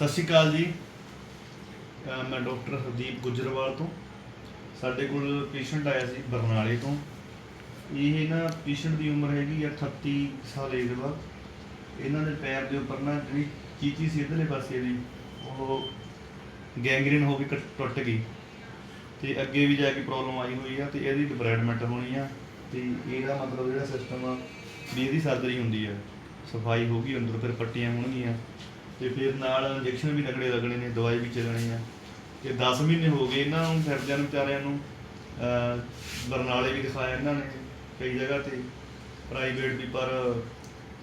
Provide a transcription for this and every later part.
ਸਤਿ ਸ਼੍ਰੀ ਅਕਾਲ ਜੀ। ਮੈਂ ਡਾਕਟਰ ਹਰਦੀਪ ਗੁਜਰਵਾਲ ਤੋਂ। ਸਾਡੇ ਕੋਲ ਪੇਸ਼ੈਂਟ ਆਇਆ ਸੀ ਬਰਨਾਲੇ ਤੋਂ। ਇਹ ਨਾ ਪੇਸ਼ੈਂਟ ਦੀ ਉਮਰ ਹੈਗੀ ਆ 38 ਸਾਲ ਏਜ ਦਾ ਇਹਨਾਂ ਦੇ ਪੈਰ ਦੇ ਉੱਪਰ ਨਾ ਜਿਹੜੀ ਚੀਚੀ ਸੀ ਇਧਰਲੇ ਪਾਸੇ ਦੀ, ਉਹ ਗੈਂਗਰੀਨ ਹੋ ਕੇ ਕੱਟ- ਟੁੱਟ ਗਈ। ਤੇ ਅੱਗੇ ਵੀ ਜਾ ਕੇ ਪ੍ਰੋਬਲਮ ਆਈ ਹੋਈ ਆ ਤੇ ਇਹਦੀ ਡਿਬਰੈਡਮੈਂਟ ਹੋਣੀ ਆ। ਤੇ ਇਹਦਾ ਮਤਲਬ ਜਿਹੜਾ ਸਿਸਟਮ ਆ ਵੀ ਇਹਦੀ ਸਰਜਰੀ ਹੁੰਦੀ ਆ। ਸਫ਼ਾਈ ਹੋਊਗੀ ਅੰਦਰ ਫਿਰ ਪੱਟੀਆਂ ਹੋਣਗੀਆਂ। ਤੇ ਫਿਰ ਨਾਲ ਇੰਜੈਕਸ਼ਨ ਵੀ ਲੱਗਣੇ ਲੱਗਣੇ ਨੇ ਦਵਾਈ ਵੀ ਚੱਲਣੀ ਆ। ਤੇ 10 ਮਹੀਨੇ ਹੋ ਗਏ ਇਹਨਾਂ ਨੂੰ ਫਿਰਦਿਆਂ ਨੂੰ ਵਿਚਾਰਿਆਂ ਨੂੰ ਬਰਨਾਲੇ ਵੀ ਦਿਖਾਇਆ ਇਹਨਾਂ ਨੇ ਕਈ ਜਗ੍ਹਾ ਤੇ। ਪ੍ਰਾਈਵੇਟ ਵੀ ਪਰ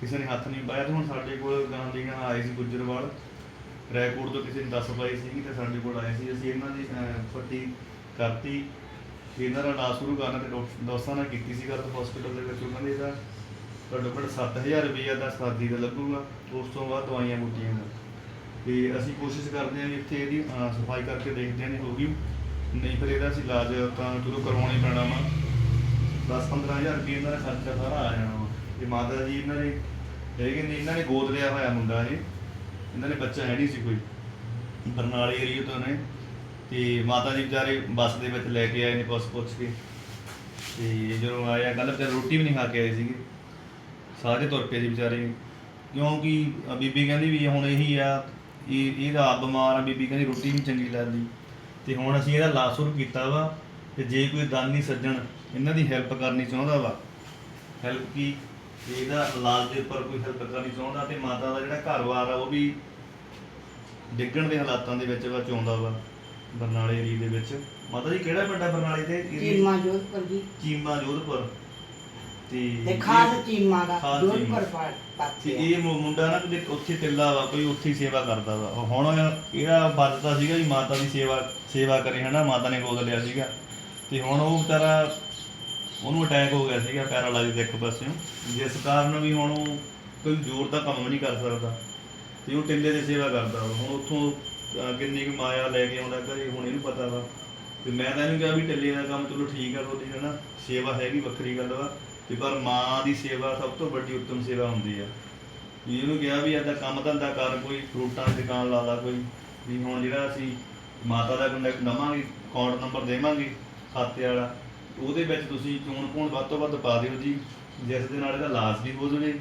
ਕਿਸੇ ਨੇ ਹੱਥ ਨਹੀਂ ਪਾਇਆ ਤੇ ਹੁਣ ਸਾਡੇ ਕੋਲ ਗਾਂਧੀ ਨਾਲ ਆਏ ਸੀ ਗੁੱਜਰਵਾਲ। ਰੈਕੋਰਡ ਤੋਂ ਕਿਸੇ ਨੇ ਦੱਸ ਪਾਈ ਸੀ ਤੇ ਸਾਡੇ ਕੋਲ ਆਏ ਸੀ। ਅਸੀਂ ਇਹਨਾਂ ਦੀ ਅਹ, ਕਰਤੀ। ਤੇ ਇਹਨਾਂ ਦਾ ਇਲਾਜ ਸ਼ੁਰੂ ਕਰਨਾ ਤੇ ਡਾਕਟਰ ਦੋਸਤਾਂ ਨਾਲ ਕੀਤੀ ਸੀ ਗੱਲ ਹਸਪੀਟਲ ਦੇ ਵਿੱਚ ਉਹਨਾਂ ਦੇ ਇਹਦਾ ਘੱਟੋ ਘੱਟ 7000 ਰੁਪਈਆ ਤਾਂ ਸਾਦੀ ਦਾ ਲੱਗੂਗਾ, ਉਸ ਤੋਂ ਬਾਅਦ ਦਵਾਈਆਂ ਬੂਟੀਆਂ ਦਾ। ਤੇ ਅਸੀਂ ਕੋਸ਼ਿਸ਼ ਕਰਦੇ ਹਾਂ ਵੀ ਇੱਥੇ ਇਹਦੀ ਸਫ਼ਾਈ ਕਰਕੇ ਦੇਖਦੇ ਹਾਂ ਜੇ ਹੋਗੀ ਨਹੀਂ ਫਿਰ ਇਹਦਾ ਅਸੀਂ ਇਲਾਜ ਤਾਂ ਚਲੋ ਕਰਵਾਉਣਾ ਹੀ ਪੈਣਾ ਵਾ। 10-15000 ਰੁਪਏ ਇਹਨਾਂ ਦਾ ਖਰਚਾ ਸਾਰਾ ਆ ਜਾਣਾ ਵਾ। ਤੇ ਮਾਤਾ ਜੀ ਇਹਨਾਂ ਨੇ ਹੈਗੇ ਨੇ, ਇਹਨਾਂ ਨੇ ਗੋਦ ਲਿਆ ਹੋਇਆ ਮੁੰਡਾ ਇਹ। ਇਹਨਾਂ ਨੇ ਬੱਚਾ ਹੈ ਨਹੀਂ ਸੀ ਕੋਈ। ਬਰਨਾਲੇ ਏਰੀਆ ਤੋਂ ਨੇ। ਤੇ ਮਾਤਾ ਜੀ ਵਿਚਾਰੇ ਬੱਸ ਦੇ ਵਿੱਚ ਲੈ ਕੇ ਆਏ ਨੇ ਪੁੱਛ ਪੁੱਛ ਕੇ। ਤੇ ਜਦੋਂ ਆਇਆ ਕੱਲ ਫਿਰ ਰੋਟੀ ਵੀ ਨਹੀਂ ਖਾ ਕੇ ਆਏ ਸੀਗੇ। ਸਾਰੇ ਤੁਰ ਪਏ ਸੀ ਵਿਚਾਰੇ। ਕਿਉਂਕਿ ਅ ਬੀਬੀ ਕਹਿੰਦੀ ਵੀ ਹੁਣ ਇਹੀ ਆ ਇਹ ਇਹਦਾ ਆਪ ਬਿਮਾਰ ਆ ਬੀਬੀ ਕਹਿੰਦੀ ਰੋਟੀ ਨਹੀਂ ਚੰਗੀ ਲੱਗਦੀ। ਤੇ ਹੁਣ ਅਸੀਂ ਇਹਦਾ ਇਲਾਜ ਸ਼ੁਰੂ ਕੀਤਾ ਵਾ ਤੇ ਜੇ ਕੋਈ ਦਾਨੀ ਸੱਜਣ ਇਹਨਾਂ ਦੀ ਹੈਲਪ ਕਰਨੀ ਚਾਹੁੰਦਾ ਵਾ ਹੈਲਪ ਕੀ? ਤੇ ਇਹਦਾ ਇਲਾਜ ਦੇ ਉੱਪਰ ਕੋਈ ਹੈਲਪ ਕਰਨੀ ਚਾਹੁੰਦਾ ਤੇ ਮਾਤਾ ਦਾ ਜਿਹੜਾ ਘਰ-ਬਾਰ ਆ ਉਹ ਵੀ ਡਿੱਗਣ ਦੇ ਹਾਲਾਤਾਂ ਦੇ ਵਿੱਚ ਵਾ ਚਾਹੁੰਦਾ ਵਾ ਬਰਨਾਲੇ ਏਰੀਏ ਦੇ ਵਿੱਚ। ਮਾਤਾ ਜੀ ਕਿਹੜਾ ਪਿੰਡ ਆ ਬਰਨਾਲੇ ਦੇ area? ਚੀਮਾ ਜੋਧਪੁਰ ਜੀ। ਚੀਮਾ ਜੋਧਪੁਰ। ਤੇ ਖਾਸ ਚੀਮਾ ਦਾ ਖਾਸ ਚੀਮਾ। ਪਾ- ਤੇ ਪਾਸੇ। ਇਹ ਮੁ- ਮੁੰਡਾ ਨਾ ਕਿਤੇ ਉੱਥੇ ਤਿੱਲਾ ਵਾ ਕੋਈ ਉੱਥੇ ਹੀ ਸੇਵਾ ਕਰਦਾ ਵਾ। ਉਹ ਹੁਣ ਇਹਦਾ ਬਾਦਤਾ ਸੀਗਾ ਵੀ ਮਾਤਾ ਦੀ ਸੇਵਾ ਸੇਵਾ ਕਰੇ ਹਨਾ? ਮਾਤਾ ਨੇ ਗੋਦ ਲਿਆ ਸੀਗਾ। ਤੇ ਹੁਣ ਉਹ ਵਿਚਾਰਾ ਉਹਨੂੰ ਅਟੈਕ ਹੋ ਗਿਆ ਸੀਗਾ ਪੈਰਾਲਾਈਜ਼ ਇੱਕ ਪਾਸਿਓਂ। ਜਿਸ ਕਾਰਨ ਵੀ ਹੁਣ ਉਹ ਕੋਈ ਜ਼ੋਰ ਦਾ ਕੰਮ ਵੀ ਨਹੀਂ ਕਰ ਸਕਦਾ। ਤੇ ਉਹ ਟਿੱਲੇ ਦੀ ਸੇਵਾ ਕਰਦਾ ਵਾ। ਹੁਣ ਉੱਥੋਂ ਅਹ, ਕਿੰਨੀ ਕੁ ਮਾਇਆ ਲੈ ਕੇ ਆਉਂਦਾ ਘਰੇ ਹੁਣ ਇਹਨੂੰ ਪਤਾ ਵਾ। ਤੇ ਮੈਂ ਤਾਂ ਇਹਨੂੰ ਕਿਹਾ ਵੀ ਟਿੱਲੇ ਦਾ ਕੰਮ ਚਲੋ ਠੀਕ ਆ ਤੁਹਾਡੀ ਹਨਾ? ਸੇਵਾ ਹੈਗੀ ਵੱਖਰੀ ਗੱਲ ਵਾ। ਤੇ ਪਰ ਮਾਂ ਦੀ ਸੇਵਾ ਸਭ ਤੋਂ ਵੱਡੀ ਉੱਤਮ ਸੇਵਾ ਹੁੰਦੀ ਆ। ਵੀ ਇਹਨੂੰ ਕਿਹਾ ਵੀ ਏਦਾਂ ਕੰਮ ਧੰਦਾ ਕਰ, ਕੋਈ ਫਰੂਟਾਂ ਦੀ ਦੁਕਾਨ ਲਾ ਲਾ, ਕੋਈ ਵੀ ਹੁਣ ਜਿਹੜਾ ਅਸੀਂ ਮਾਤਾ ਦਾ ਕੰਟੈਕਟ ਦਵਾਂਗੇ ਅਕਾਊਂਟ ਨੰਬਰ ਦੇਵਾਂਗੇ, ਖਾਤੇ ਵਾਲਾ, ਉਹਦੇ ਵਿੱਚ ਤੁਸੀਂ ਚੋਣ ਪੂਣ ਵੱਧ ਤੋਂ ਵੱਧ ਪਾ ਦਿਓ ਜੀ। ਜਿਸ ਦੇ ਨਾਲ ਇਹਦਾ ਲਾਜ ਵੀ ਹੋ ਜਾਵੇ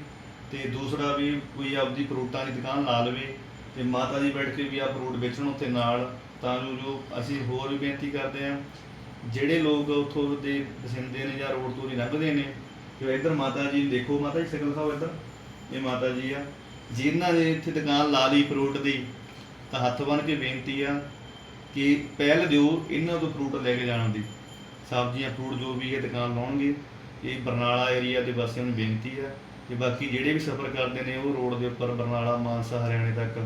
ਤੇ ਦੂਸਰਾ ਵੀ ਕੋਈ ਆਪਦੀ ਫਰੂਟਾਂ ਦੀ ਦੁਕਾਨ ਲਾ ਲਵੇ ਤੇ ਮਾਤਾ ਜੀ ਬੈਠ ਕੇ ਵੀ ਆ ਫਰੂਟ ਵੇਚਣ ਉੱਥੇ ਨਾਲ, ਤਾਂ ਜੋ ਜੋ ਅਸੀਂ ਹੋਰ ਵੀ ਬੇਨਤੀ ਕਰਦੇ ਹਾਂ, ਜਿਹੜੇ ਲੋਕ ਉੱਥੋਂ ਦੇ ਵਸਿੰਦੇ ਨੇ ਜਾਂ ਰੋਡ ਤੋਂ ਦੀ ਲੰਘਦੇ ਨੇ ਜੋ ਇੱਧਰ ਮਾਤਾ ਜੀ ਦੇਖੋ, ਮਾਤਾ ਜੀ ਸ਼ਕਲ ਸਾਹਿਬ ਇੱਧਰ, ਇਹ ਮਾਤਾ ਜੀ ਆ। ਜਿਨ੍ਹਾਂ ਨੇ ਇੱਥੇ ਦੁਕਾਨ ਲਾ ਲਈ ਫਰੂਟ ਦੀ, ਤਾਂ ਹੱਥ ਬੰਨ ਕੇ ਬੇਨਤੀ ਆ ਕਿ ਪਹਿਲ ਦਿਓ ਇਹਨਾਂ ਤੋਂ ਫਰੂਟ ਲੈ ਕੇ ਜਾਣ ਦੀ। ਸਬਜ਼ੀਆਂ ਫਰੂਟ ਜੋ ਵੀ ਇਹ ਦੁਕਾਨ ਲਾਉਣਗੇ, ਇਹ ਬਰਨਾਲਾ ਏਰੀਆ ਦੇ ਵਾਸੀਆਂ ਨੂੰ ਬੇਨਤੀ ਆ ਕਿ ਬਾਕੀ ਜਿਹੜੇ ਵੀ ਸਫ਼ਰ ਕਰਦੇ ਨੇ, ਉਹ ਰੋਡ ਦੇ ਉੱਪਰ ਬਰਨਾਲਾ, ਮਾਨਸਾ, ਹਰਿਆਣੇ ਤੱਕ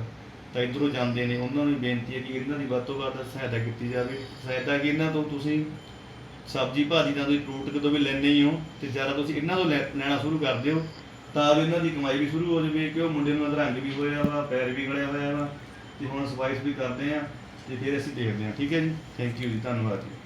ਤਾਂ ਇਧਰੋਂ ਜਾਂਦੇ ਨੇ। ਉਹਨਾਂ ਨੂੰ ਬੇਨਤੀ ਹੈ ਕਿ ਇਹਨਾਂ ਦੀ ਵੱਧ ਤੋਂ ਵੱਧ ਸਹਾਇਤਾ ਕੀਤੀ ਜਾਵੇ। ਸਹਾਇਤਾ ਕਿ ਇਹਨਾਂ ਤੋਂ ਤੁਸੀਂ ਸਬਜ਼ੀ ਭਾਜੀ ਦਾ ਤੁਸੀਂ ਫਰੂਟ ਕਿਤੋਂ ਵੀ ਲੈਣੇ ਹੀ ਹੋ ਤੇ ਜ਼ਿਆਦਾ ਤੁਸੀਂ ਇਹਨਾਂ ਤੋਂ ਲੈ- ਲੈਣਾ ਸ਼ੁਰੂ ਕਰ ਦਿਓ, ਤਾਂ ਜੋ ਇਹਨਾਂ ਦੀ ਕਮਾਈ ਵੀ ਸ਼ੁਰੂ ਹੋ ਜਾਵੇ ਕਿ ਉਹ ਮੁੰਡੇ ਨੂੰ ਅਧਰੰਗ ਵੀ ਹੋਇਆ ਵਾ, ਪੈਰ ਵੀ ਗਲਿਆ ਹੋਇਆ ਵਾ, ਤੇ ਹੁਣ ਸਫਾਈਸ ਵੀ ਕਰਦੇ ਆ, ਤੇ ਫਿਰ ਅਸੀਂ ਦੇਖਦੇ ਹਾਂ, ਠੀਕ ਹੈ ਜੀ? ਥੈਂਕ ਯੂ ਜੀ, ਧੰਨਵਾਦ ਜੀ।